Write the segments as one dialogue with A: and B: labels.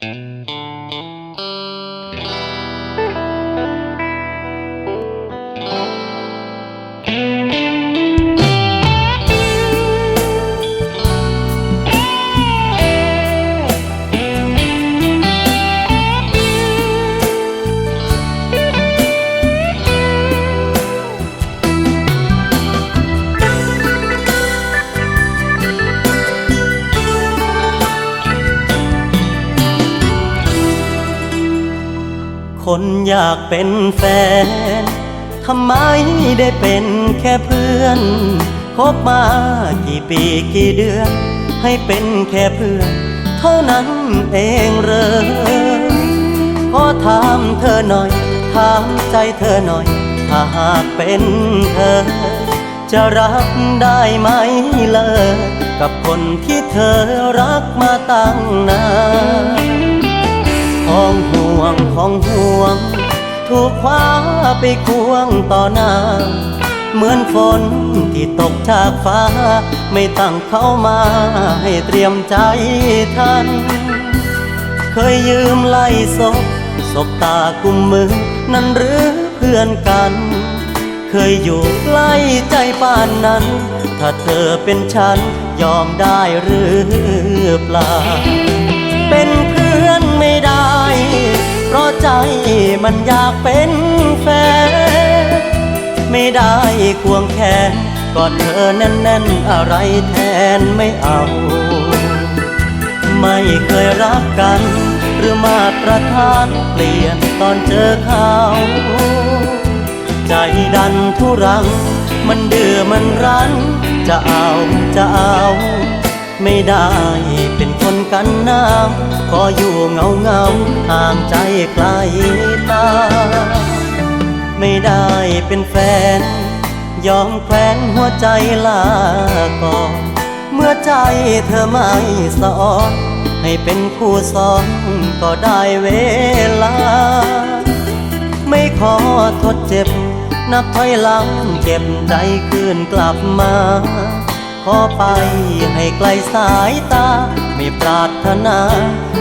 A: Mm-hmm. คนอยากเป็นแฟน ทำไมได้เป็นแค่เพื่อน คบมากี่ปีกี่เดือน ให้เป็นแค่เพื่อน เท่านั้นเองเรอขอถามเธอหน่อย ถามใจเธอหน่อย ถ้าหากเป็นเธอ จะรับได้ไหมเลยกับคนที่เธอรักมาตั้งนาน ของห่วงของห่วง ถูกคว้าไปควงต่อหน้า เหมือนฝนที่ตกจากฟ้า ไม่ตั้งเขามาให้เตรียมใจทัน เคยยืมไล่ศพศพตากุมมือ นั่นหรือเพื่อนกัน เคยอยู่ใกล้ใจป่านนั้น ถ้าเธอเป็นฉันยอมได้หรือเปล่า เป็นเพื่อนไม่ได้ มันอยากเป็นแฟน ไม่ได้ควงแขนกอดเธอแน่นๆ อะไรแทนไม่เอา ไม่เคยรักกัน หรือมาตรฐานเปลี่ยนตอนเจอเขา ใจดันทุรัง มันเดือมันรั้น จะเอาจะเอา ไม่ได้เป็น คนกันน้ำขออยู่เงาเงาห่างใจไกลตา ไม่ได้เป็นแฟน ยอมแควนหัวใจลาก่อนเมื่อใจเธอไม่สอนให้เป็นคู่สอนก็ได้เวลา ไม่ขอทดเจ็บ นับถอยหลังเก็บใจคืนกลับมา ขอไปให้ไกลสายตา ไม่ปรารถนา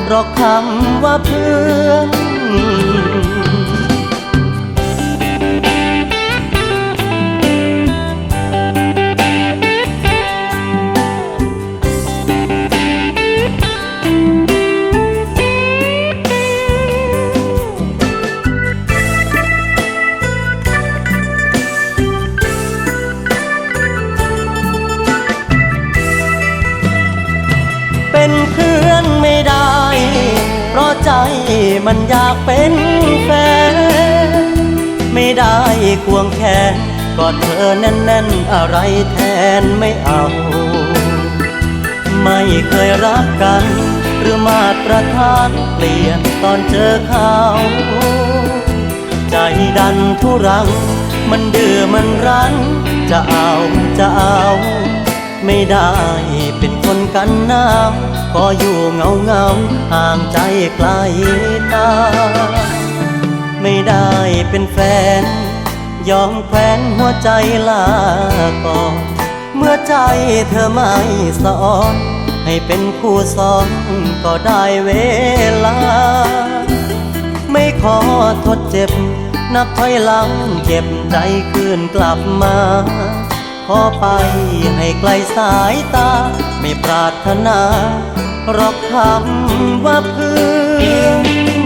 A: หรอกคำว่าเพื่อน เป็นเพื่อนไม่ได้ เพราะใจมันอยากเป็นแฟน ไม่ได้ควงแขนกอดเธอแน่นๆ อะไรแทนไม่เอา ไม่เคยรักกัน หรือมาตรฐานเปลี่ยนตอนเจอเขาใจดันทุรัง มันเดือมันรั้น จะเอาจะเอา ไม่ได้เป็นคนกันน้ำ ขออยู่เงาเงาห่างใจไกลตา ไม่ได้เป็นแฟน ยอมแควนหัวใจลาก่อนเมื่อใจเธอไม่สอนให้เป็นคู่สอนก็ได้เวลา ไม่ขอทดเจ็บ นับถอยหลังเก็บใจคืนกลับมา ขอไปให้ไกลสายตา ไม่ปรารถนารอกคำว่าเพื่อ